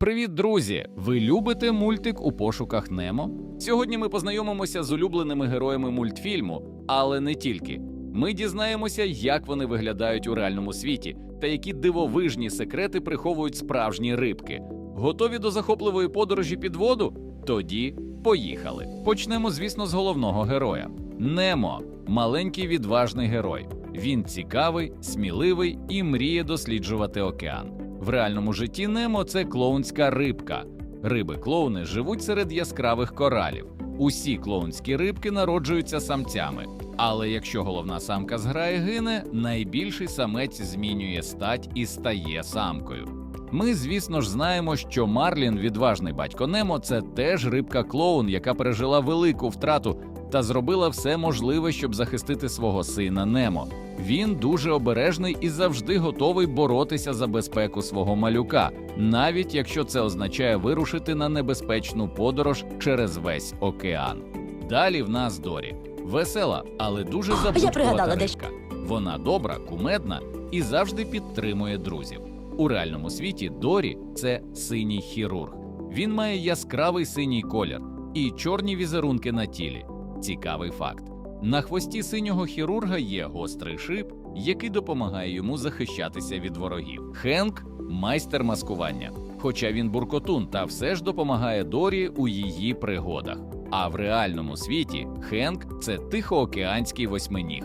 Привіт, друзі! Ви любите мультик у пошуках Немо? Сьогодні ми познайомимося з улюбленими героями мультфільму, але не тільки. Ми дізнаємося, як вони виглядають у реальному світі та які дивовижні секрети приховують справжні рибки. Готові до захопливої подорожі під воду? Тоді поїхали. Почнемо, звісно, з головного героя. Немо маленький відважний герой. Він цікавий, сміливий і мріє досліджувати океан. В реальному житті Немо це клоунська рибка. Риби-клоуни живуть серед яскравих коралів. Усі клоунські рибки народжуються самцями. Але якщо головна самка зграє гине, найбільший самець змінює стать і стає самкою. Ми, звісно ж, знаємо, що Марлін, відважний батько Немо, це теж рибка клоун, яка пережила велику втрату та зробила все можливе, щоб захистити свого сина Немо. Він дуже обережний і завжди готовий боротися за безпеку свого малюка, навіть якщо це означає вирушити на небезпечну подорож через весь океан. Далі в нас Дорі. Весела, але дуже пригадала рибка. Вона добра, кумедна і завжди підтримує друзів. У реальному світі Дорі це синій хірург. Він має яскравий синій колір і чорні візерунки на тілі. Цікавий факт. На хвості синього хірурга є гострий шип, який допомагає йому захищатися від ворогів. Хенк майстер маскування, хоча він буркотун та все ж допомагає Дорі у її пригодах. А в реальному світі Хенк це тихоокеанський восьминіг.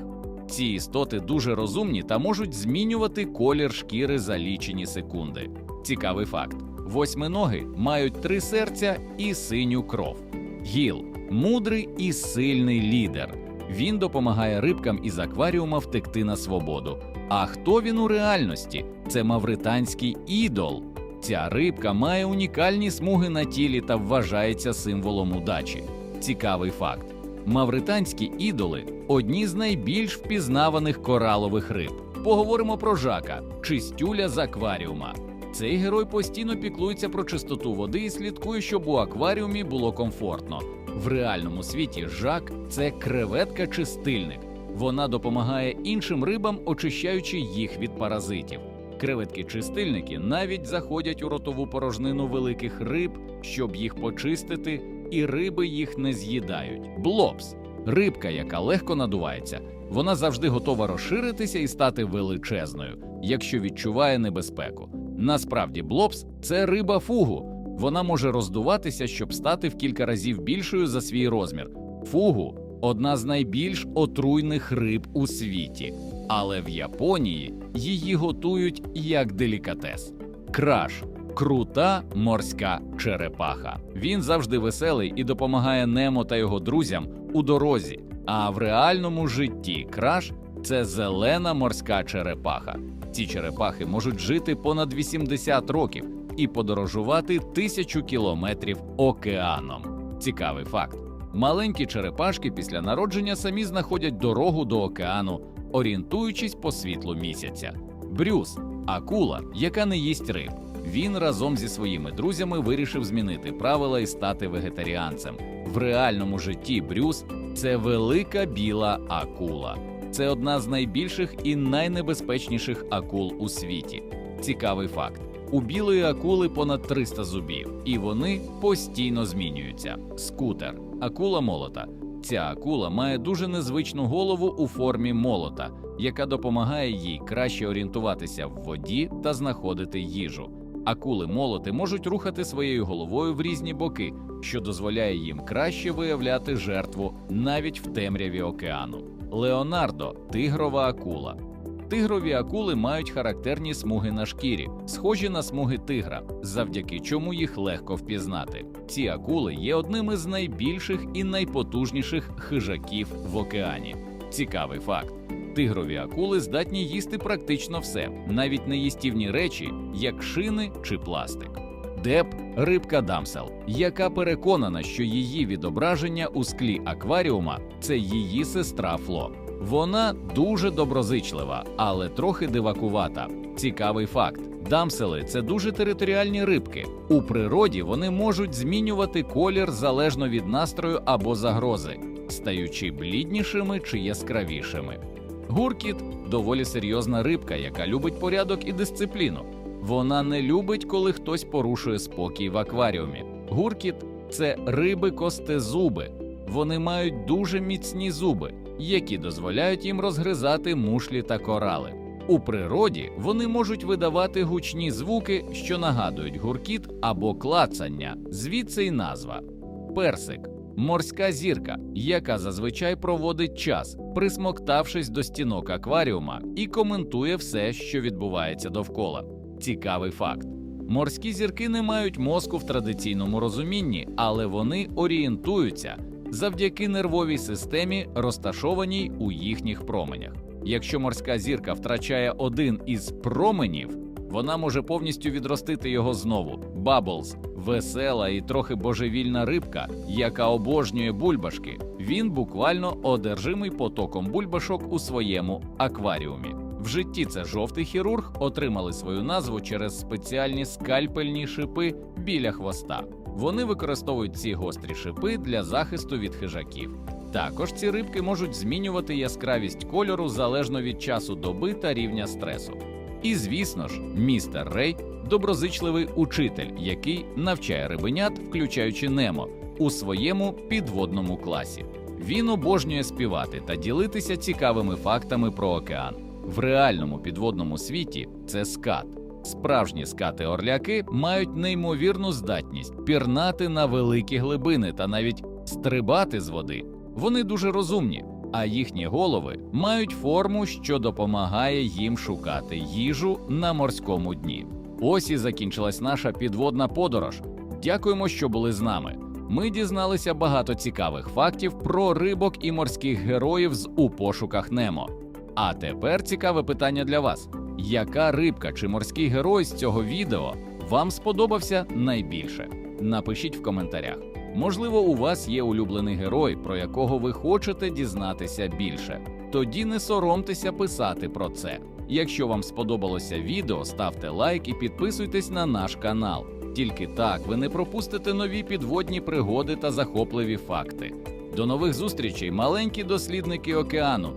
Ці істоти дуже розумні та можуть змінювати колір шкіри за лічені секунди. Цікавий факт: восьминоги мають три серця і синю кров. Гіл мудрий і сильний лідер. Він допомагає рибкам із акваріума втекти на свободу. А хто він у реальності? Це мавританський ідол. Ця рибка має унікальні смуги на тілі та вважається символом удачі. Цікавий факт: мавританські ідоли одні з найбільш впізнаваних коралових риб. Поговоримо про жака, чистюля з акваріума. Цей герой постійно піклується про чистоту води і слідкує, щоб у акваріумі було комфортно. В реальному світі жак це креветка-чистильник. Вона допомагає іншим рибам, очищаючи їх від паразитів. Креветки-чистильники навіть заходять у ротову порожнину великих риб, щоб їх почистити, і риби їх не з'їдають. Блобс рибка, яка легко надувається. Вона завжди готова розширитися і стати величезною, якщо відчуває небезпеку. Насправді, блобс це риба фугу. Вона може роздуватися, щоб стати в кілька разів більшою за свій розмір. Фугу одна з найбільш отруйних риб у світі, але в Японії її готують як делікатес. Краш крута морська черепаха. Він завжди веселий і допомагає Немо та його друзям у дорозі. А в реальному житті краш це зелена морська черепаха. Ці черепахи можуть жити понад 80 років і подорожувати тисячу кілометрів океаном. Цікавий факт: маленькі черепашки після народження самі знаходять дорогу до океану, орієнтуючись по світлу місяця. Брюс акула, яка не їсть риб. Він разом зі своїми друзями вирішив змінити правила і стати вегетаріанцем. В реальному житті Брюс це велика біла акула. Це одна з найбільших і найнебезпечніших акул у світі. Цікавий факт: у білої акули понад 300 зубів, і вони постійно змінюються. Скутер, акула молота. Ця акула має дуже незвичну голову у формі молота, яка допомагає їй краще орієнтуватися в воді та знаходити їжу. Акули молоти можуть рухати своєю головою в різні боки, що дозволяє їм краще виявляти жертву навіть в темряві океану. Леонардо тигрова акула. Тигрові акули мають характерні смуги на шкірі, схожі на смуги тигра, завдяки чому їх легко впізнати. Ці акули є одним із найбільших і найпотужніших хижаків в океані. Цікавий факт: тигрові акули здатні їсти практично все, навіть неїстівні речі, як шини чи пластик. Деп рибка дамсел, яка переконана, що її відображення у склі акваріума це її сестра Фло. Вона дуже доброзичлива, але трохи дивакувата. Цікавий факт: дамсели це дуже територіальні рибки. У природі вони можуть змінювати колір залежно від настрою або загрози, стаючи бліднішими чи яскравішими. Гуркіт доволі серйозна рибка, яка любить порядок і дисципліну. Вона не любить, коли хтось порушує спокій в акваріумі. Гуркіт це риби костезуби. Вони мають дуже міцні зуби, які дозволяють їм розгризати мушлі та корали. У природі вони можуть видавати гучні звуки, що нагадують гуркіт або клацання, звідси й назва. Персик морська зірка, яка зазвичай проводить час, присмоктавшись до стінок акваріума і коментує все, що відбувається довкола. Цікавий факт. Морські зірки не мають мозку в традиційному розумінні, але вони орієнтуються завдяки нервовій системі, розташованій у їхніх променях. Якщо морська зірка втрачає один із променів, вона може повністю відростити його знову. Баблз весела і трохи божевільна рибка, яка обожнює бульбашки. Він буквально одержимий потоком бульбашок у своєму акваріумі. В житті це жовтий хірург отримали свою назву через спеціальні скальпельні шипи біля хвоста. Вони використовують ці гострі шипи для захисту від хижаків. Також ці рибки можуть змінювати яскравість кольору залежно від часу доби та рівня стресу. І звісно ж, містер Рей доброзичливий учитель, який навчає рибенят, включаючи Немо, у своєму підводному класі. Він обожнює співати та ділитися цікавими фактами про океан. В реальному підводному світі це скат. Справжні скати-орляки мають неймовірну здатність пірнати на великі глибини та навіть стрибати з води. Вони дуже розумні, а їхні голови мають форму, що допомагає їм шукати їжу на морському дні. Ось і закінчилась наша підводна подорож. Дякуємо, що були з нами. Ми дізналися багато цікавих фактів про рибок і морських героїв з у пошуках Немо. А тепер цікаве питання для вас: яка рибка чи морський герой з цього відео вам сподобався найбільше? Напишіть в коментарях. Можливо, у вас є улюблений герой, про якого ви хочете дізнатися більше. Тоді не соромтеся писати про це. Якщо вам сподобалося відео, ставте лайк і підписуйтесь на наш канал. Тільки так ви не пропустите нові підводні пригоди та захопливі факти. До нових зустрічей, маленькі дослідники океану.